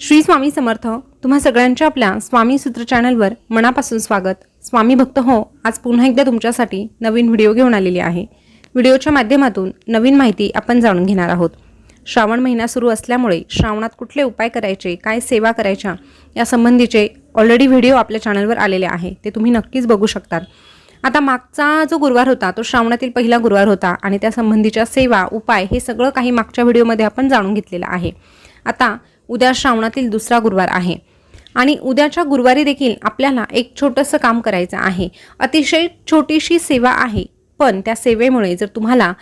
श्री स्वामी समर्थ तुम्हा सगळ्यांच्या आपल्या स्वामी सूत्र चॅनलवर मनापासून स्वागत. स्वामी भक्त हो आज पुन्हा एकदा तुमच्यासाठी नवीन व्हिडिओ घेऊन आलेली आहे. व्हिडिओच्या माध्यमातून नवीन माहिती आपण जाणून घेणार आहोत. श्रावण महिना सुरू असल्यामुळे श्रावणात कुठले उपाय करायचे काय सेवा करायच्या या संबंधीचे ऑलरेडी व्हिडिओ आपल्या चॅनलवर आलेले आहे. ते तुम्ही नक्कीच बघू शकतात. आता मागचा जो गुरुवार होता तो श्रावणातील पहिला गुरुवार होता आणि त्या संबंधीच्या सेवा उपाय हे सगळं काही मागच्या व्हिडिओमध्ये आपण जाणून घेतलेलं आहे. आता उद्या श्रावणातील दुसरा गुरुवार आहे. आणि उद्याच्या गुरुवारी देखील आपल्याला एक छोटंसं काम करायचं आहे. अतिशय छोटीशी सेवा आहे पण त्या सेवेमुळे जर तुम्हाला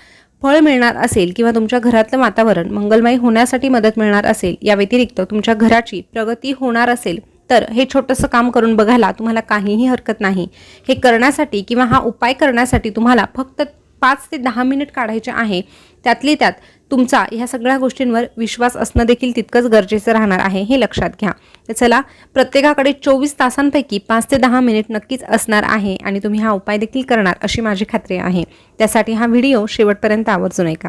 फळ मिळणार असेल किंवा तुमच्या घरातलं वातावरण मंगलमय होण्यासाठी मदत मिळणार असेल या व्यतिरिक्त तुमच्या घराची प्रगती होणार असेल तर हे छोटंसं काम करून बघायला तुम्हाला काहीही हरकत नाही. हे करण्यासाठी किंवा हा उपाय करण्यासाठी तुम्हाला फक्त पाच ते दहा मिनिट काढायचे आहे. त्यातली त्यात तुमचा ह्या सगळ्या गोष्टींवर विश्वास असणं देखील तितकंच गरजेचं राहणार आहे हे लक्षात घ्या. तर चला प्रत्येकाकडे चोवीस तासांपैकी पाच ते दहा मिनिट नक्कीच असणार आहे आणि तुम्ही हा उपाय देखील करणार अशी माझी खात्री आहे. त्यासाठी हा व्हिडिओ शेवटपर्यंत आवर्जून ऐका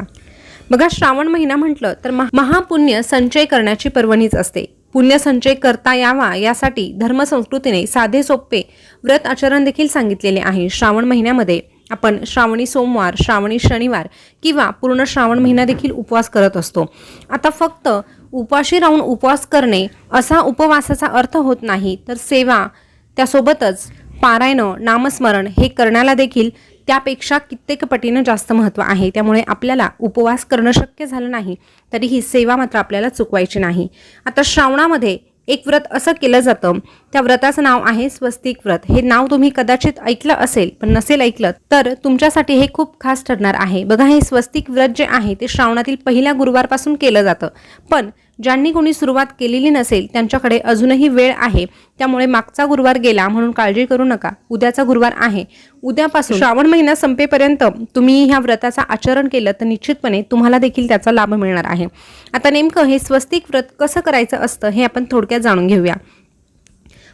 बघा श्रावण महिना म्हटलं तर महा- महापुण्य संचय करण्याची पर्वणीच असते. पुण्य संचय करता यावा यासाठी धर्मसंस्कृतीने साधे सोपे व्रत आचरण देखील सांगितलेले आहे श्रावण महिन्यामध्ये. आपण श्रावणी सोमवार श्रावणी शनिवार किंवा पूर्ण श्रावण महिना देखील उपवास करत असतो. आता फक्त उपाशी राहून उपवास करणे असा उपवासाचा अर्थ होत नाही तर सेवा त्यासोबतच पारायण नामस्मरण हे करण्याला देखील त्यापेक्षा कित्येक पटीनं जास्त महत्त्व आहे. त्यामुळे आपल्याला उपवास करणं शक्य झालं नाही तरीही सेवा मात्र आपल्याला चुकवायची नाही. आता श्रावणामध्ये एक व्रत असं केलं जातं. त्या व्रताचं नाव आहे स्वस्तिक व्रत. हे नाव तुम्ही कदाचित ऐकलं असेल पण नसेल ऐकलं तर तुमच्यासाठी हे खूप खास ठरणार आहे. बघा हे स्वस्तिक व्रत जे आहे ते श्रावणातील पहिल्या गुरुवारपासून केलं जातं. पण ज्यांनी कोणी सुरुवात केलेली नसेल त्यांच्याकडे अजूनही वेळ आहे. त्यामुळे मागचा गुरुवार गेला म्हणून काळजी करू नका. उद्याचा गुरुवार आहे. उद्यापासून श्रावण महिना संपेपर्यंत तुम्ही ह्या व्रताचं आचरण केलं तर निश्चितपणे तुम्हाला देखील त्याचा लाभ मिळणार आहे. आता नेमकं हे स्वस्तिक व्रत कसं करायचं असतं हे आपण थोडक्यात जाणून घेऊया.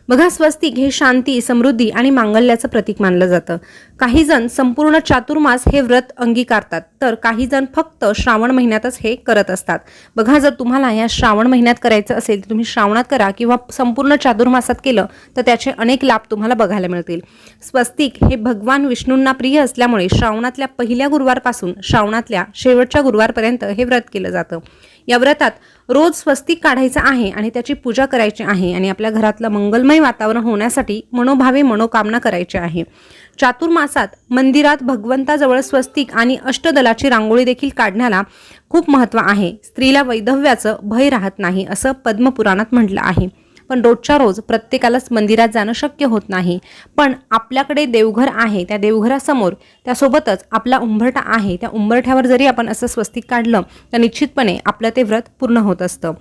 बघा स्वस्तिक हे शांती समृद्धी आणि मांगल्याचं प्रतीक मानलं जातं. काही जण संपूर्ण चातुर्मास हे व्रत अंगीकारतात तर काही जण फक्त श्रावण महिन्यातच हे करत असतात. बघा जर तुम्हाला या श्रावण महिन्यात करायचं असेल तर तुम्ही श्रावणात करा किंवा संपूर्ण चातुर्मासात केलं तर त्याचे अनेक लाभ तुम्हाला बघायला मिळतील. स्वस्तिक हे भगवान विष्णूंना प्रिय असल्यामुळे श्रावणातल्या पहिल्या गुरुवारपासून श्रावणातल्या शेवटच्या गुरुवारपर्यंत हे व्रत केलं जातं. या व्रतात रोज स्वस्तिक काढायचं आहे आणि त्याची पूजा करायची आहे आणि आपल्या घरातलं मंगलमय वातावरण होण्यासाठी मनोभावे मनोकामना करायची आहे. चातुर्मासात मंदिरात भगवंताजवळ स्वस्तिक आणि अष्टदलाची रांगोळी देखील काढण्याला खूप महत्त्व आहे. स्त्रीला वैधव्याचं भय राहत नाही असं पद्मपुराणात म्हटलं आहे. पण रोजच्या रोज प्रत्येकालाच मंदिरात जाणं शक्य होत नाही. पण आपल्याकडे देवघर आहे त्या देवघरासमोर त्यासोबतच आपला उंबरठा आहे त्या उंबरठ्यावर जरी आपण असं स्वस्तिक काढलं तर निश्चितपणे आपलं ते व्रत पूर्ण होत असतं.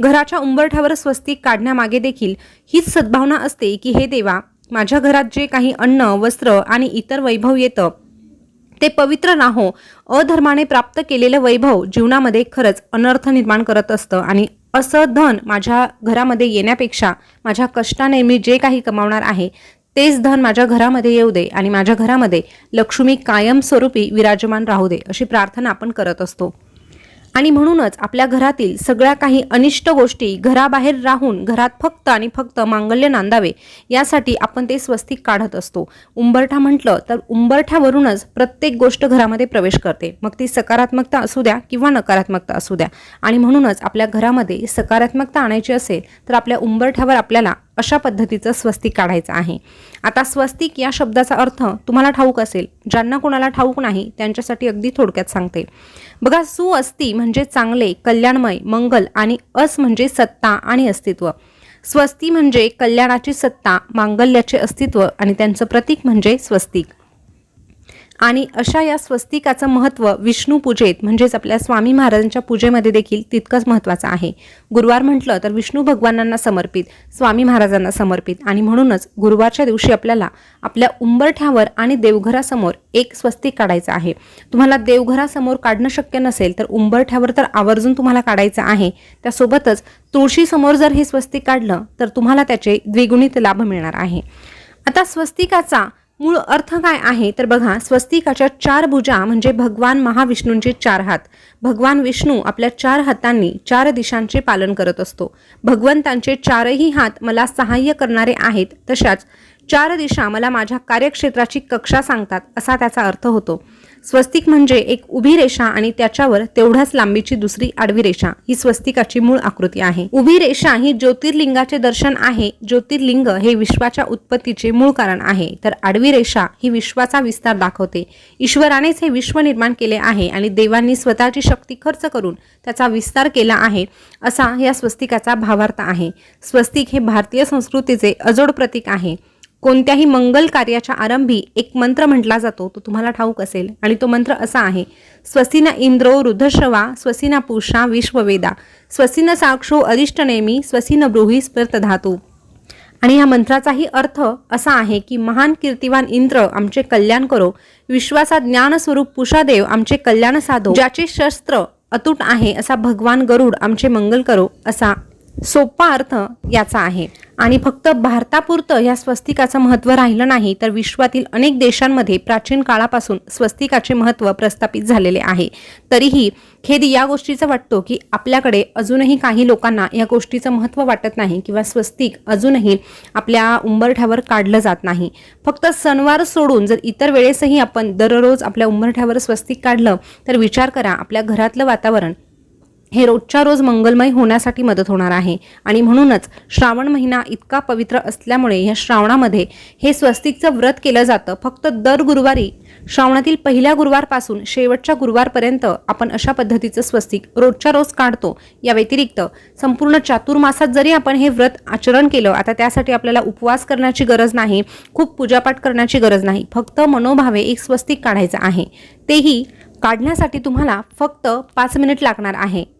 घराच्या उंबरठ्यावर स्वस्तिक काढण्यामागे देखील हीच सद्भावना असते की हे देवा माझ्या घरात जे काही अन्न वस्त्र आणि इतर वैभव येतं ते पवित्र नाहो. अधर्माने प्राप्त केलेलं वैभव जीवनामध्ये खरंच अनर्थ निर्माण करत असतं आणि असं धन माझ्या घरामध्ये येण्यापेक्षा माझ्या कष्टाने मी जे काही कमावणार आहे तेच धन माझ्या घरामध्ये येऊ दे आणि माझ्या घरामध्ये लक्ष्मी कायमस्वरूपी विराजमान राहू दे अशी प्रार्थना आपण करत असतो. आणि म्हणूनच आपल्या घरातील सगळ्या काही अनिष्ट गोष्टी घराबाहेर राहून घरात फक्त आणि फक्त मांगल्य नांदावे यासाठी आपण ते स्वस्तिक काढत असतो. उंबरठा म्हटलं तर उंबरठ्यावरूनच प्रत्येक गोष्ट घरामध्ये प्रवेश करते. मग ती सकारात्मकता असू द्या किंवा नकारात्मकता असू द्या. आणि म्हणूनच आपल्या घरामध्ये सकारात्मकता आणायची असेल तर आपल्या उंबरठ्यावर आपल्याला अशा पद्धतीचं स्वस्तिक काढायचं आहे. आता स्वस्तिक या शब्दाचा अर्थ तुम्हाला ठाऊक असेल. ज्यांना कोणाला ठाऊक नाही त्यांच्यासाठी अगदी थोडक्यात सांगते. बघा सुअस्ती म्हणजे चांगले कल्याणमय मंगल आणि अस म्हणजे सत्ता आणि अस्तित्व. स्वस्ती म्हणजे कल्याणाची सत्ता मांगल्याचे अस्तित्व आणि त्यांचं प्रतीक म्हणजे स्वस्तिक. आणि अशा या स्वस्तिकाचं महत्त्व विष्णू पूजेत म्हणजेच आपल्या स्वामी महाराजांच्या पूजेमध्ये देखील तितकंच महत्त्वाचं आहे. गुरुवार म्हटलं तर विष्णू भगवानांना समर्पित स्वामी महाराजांना समर्पित आणि म्हणूनच गुरुवारच्या दिवशी आपल्याला आपल्या उंबरठ्यावर आणि देवघरासमोर एक स्वस्तिक काढायचं आहे. तुम्हाला देवघरासमोर काढणं शक्य नसेल तर उंबरठ्यावर तर आवर्जून तुम्हाला काढायचं आहे. त्यासोबतच तुळशीसमोर जर हे स्वस्तिक काढलं तर तुम्हाला त्याचे द्विगुणित लाभ मिळणार आहे. आता स्वस्तिकाचा मूळ अर्थ काय आहे? तर बघा स्वस्तिकाच्या चार भुजा म्हणजे भगवान महाविष्णूंचे चार हात. भगवान विष्णू आपल्या चार हातांनी चार दिशांचे पालन करत असतो. भगवंतांचे चारही हात मला सहाय्य करणारे आहेत तशाच चार दिशा मला माझ्या कार्यक्षेत्राची कक्षा सांगतात असा त्याचा अर्थ होतो. स्वस्तिक म्हणजे एक उभी रेषा आणि त्याच्यावर तेवढ्याच लांबीची दुसरी आडवी रेषा. ही स्वस्तिकाची मूळ आकृती आहे. उभी रेषा ही ज्योतिर्लिंगाचे दर्शन आहे. ज्योतिर्लिंग हे विश्वाच्या उत्पत्तीचे मूळ कारण आहे. तर आडवी रेषा ही विश्वाचा विस्तार दाखवते. ईश्वरानेच हे विश्व निर्माण केले आहे आणि देवांनी स्वतःची शक्ती खर्च करून त्याचा विस्तार केला आहे असा या स्वस्तिकाचा भावार्थ आहे. स्वस्तिक हे भारतीय संस्कृतीचे अजोड प्रतीक आहे. कोणत्याही मंगल कार्याच्या आरंभी एक मंत्र म्हटला जातो तो तुम्हाला ठाऊक असेल. आणि तो मंत्र असा आहे स्वस्तिन इंद्रो रुद्रश्रवा स्वसिना पूषा विश्ववेदा स्वसिन साक्षो अरिष्टनेमी स्वसिन ब्रूही स्पर्तधातू आणि या मंत्राचाही अर्थ असा आहे की महान कीर्तिवान इंद्र आमचे कल्याण करो. विश्वासा ज्ञानस्वरूप पुषादेव आमचे कल्याण साधो. ज्याचे शस्त्र अतूट आहे असा भगवान गरुड आमचे मंगल करो असा सोपा अर्थ याचा आहे. आणि फक्त भारतापुरतं या स्वस्तिकाचं महत्त्व राहिलं नाही तर विश्वातील अनेक देशांमध्ये प्राचीन काळापासून स्वस्तिकाचे महत्त्व प्रस्थापित झालेले आहे. तरीही खेद या गोष्टीचा वाटतो की आपल्याकडे अजूनही काही लोकांना या गोष्टीचं महत्त्व वाटत नाही किंवा स्वस्तिक अजूनही आपल्या उंबरठ्यावर काढलं जात नाही. फक्त सणवार सोडून जर इतर वेळेसही आपण दररोज आपल्या उंबरठ्यावर स्वस्तिक काढलं तर विचार करा आपल्या घरातलं वातावरण हे रोजच्या रोज मंगलमय होण्यासाठी मदत होणार आहे. आणि म्हणूनच श्रावण महिना इतका पवित्र असल्यामुळे या श्रावणामध्ये हे स्वस्तिकचं व्रत केलं जातं. फक्त दर गुरुवारी श्रावणातील पहिल्या गुरुवारपासून शेवटच्या गुरुवारपर्यंत आपण अशा पद्धतीचं स्वस्तिक रोजच्या रोज काढतो. या व्यतिरिक्त संपूर्ण चातुर्मासात जरी आपण हे व्रत आचरण केलं आता त्यासाठी आपल्याला उपवास करण्याची गरज नाही खूप पूजापाठ करण्याची गरज नाही. फक्त मनोभावे एक स्वस्तिक काढायचं आहे. तेही काढण्यासाठी तुम्हाला फक्त पाच मिनिट लागणार आहे.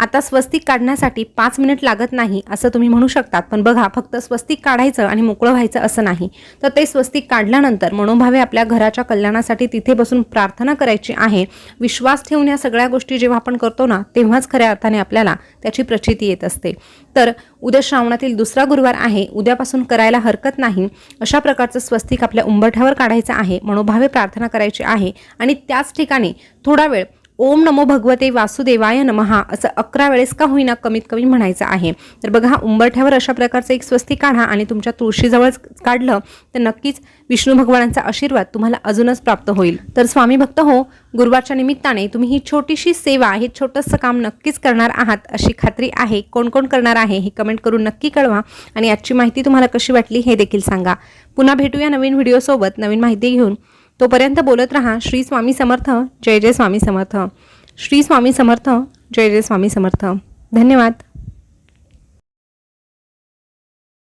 आता स्वस्तिक काढण्यासाठी पाच मिनिट लागत नाही असं तुम्ही म्हणू शकतात. पण बघा फक्त स्वस्तिक काढायचं आणि मोकळं व्हायचं असं नाही. तर ते स्वस्तिक काढल्यानंतर मनोभावे आपल्या घराच्या कल्याणासाठी तिथे बसून प्रार्थना करायची आहे. विश्वास ठेवून या सगळ्या गोष्टी जेव्हा आपण करतो ना तेव्हाच खऱ्या अर्थाने आपल्याला त्याची प्रचिती येत असते. तर उद्या श्रावणातील दुसरा गुरुवार आहे. उद्यापासून करायला हरकत नाही. अशा प्रकारचं स्वस्तिक आपल्या उंबरठ्यावर काढायचं आहे. मनोभावे प्रार्थना करायची आहे. आणि त्याच ठिकाणी थोडा वेळ ओम नमो भगवते वासुदेवाय नमहा असं अकरा वेळेस का होईना कमीत कमी म्हणायचं आहे. तर बघा उंबरठ्यावर अशा प्रकारचं एक स्वस्ती काढा आणि तुमच्या तुळशीजवळच काढलं तर नक्कीच विष्णू भगवानांचा आशीर्वाद तुम्हाला अजूनच प्राप्त होईल. तर स्वामी भक्त हो गुरुवारच्या निमित्ताने तुम्ही ही छोटीशी सेवा हे छोटंसं काम नक्कीच करणार आहात अशी खात्री आहे. कोण कोण करणार आहे हे कमेंट करून नक्की कळवा आणि आजची माहिती तुम्हाला कशी वाटली हे देखील सांगा. पुन्हा भेटूया नवीन व्हिडिओसोबत नवीन माहिती घेऊन. तोपर्यंत बोलत रहा श्री स्वामी समर्थ जय जय स्वामी समर्थ. श्री स्वामी समर्थ जय जय स्वामी समर्थ. धन्यवाद.